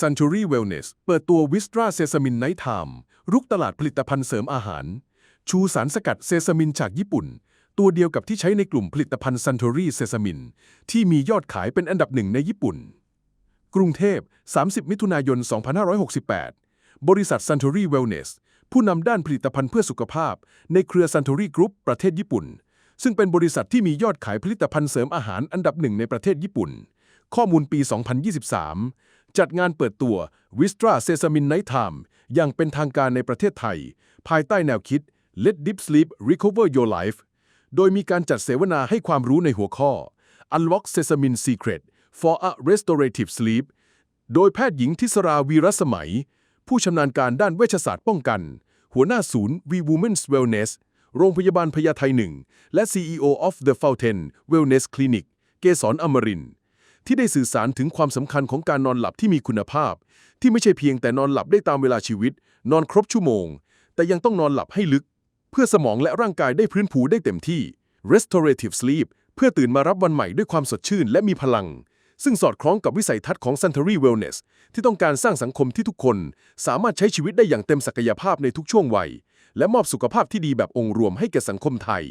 Suntory Wellness เปิดตัว Vistra Sesame Night Time รุกตลาดผลิตภัณฑ์เสริมอาหาร ชูสารสกัดเซซามินจากญี่ปุ่น ตัวเดียวกับที่ใช้ในกลุ่มผลิตภัณฑ์ Suntory Sesame ที่มียอดขายเป็นอันดับหนึ่งในญี่ปุ่น กรุงเทพ 30 มิถุนายน 2568 บริษัท Suntory Wellness ผู้นำด้านผลิตภัณฑ์เพื่อสุขภาพ ในเครือ Suntory Group ประเทศญี่ปุ่น ซึ่งเป็นบริษัทที่มียอดขายผลิตภัณฑ์เสริมอาหารอันดับหนึ่งในประเทศญี่ปุ่น ข้อมูลปี 2023 จัดงานเปิดตัว Vistra Sesame Night Time อย่างเป็นทางการในประเทศไทย ภายใต้แนวคิด Let Deep Sleep Recover Your Life โดยมีการจัดเสวนาให้ความรู้ในหัวข้อ Unlock Sesame Secret for a Restorative Sleep โดยแพทย์หญิงทิสราวีรสมัย ผู้ชำนาญการด้านเวชศาสตร์ป้องกัน หัวหน้าศูนย์ V Women's Wellness โรงพยาบาลพญาไทหนึ่ง และ CEO of the Fountain Wellness Clinic เกษรอมรินทร์ ที่ได้สื่อสารถึงความสำคัญของการนอนหลับที่มีคุณภาพ ที่ไม่ใช่เพียงแต่นอนหลับได้ตามเวลาชีวิต นอนครบชั่วโมง แต่ยังต้องนอนหลับให้ลึก เพื่อสมองและร่างกายได้พื้นผูได้เต็มที่ restorative sleep เพื่อตื่นมารับวันใหม่ด้วยความสดชื่นและมีพลัง ซึ่งสอดคล้องกับวิสัยทัศน์ของ Suntory Wellness ที่ต้องการสร้างสังคมที่ทุกคน สามารถใช้ชีวิตได้อย่างเต็มศักยภาพในทุกช่วงวัย และมอบสุขภาพที่ดีแบบองค์รวมให้แก่สังคมไทย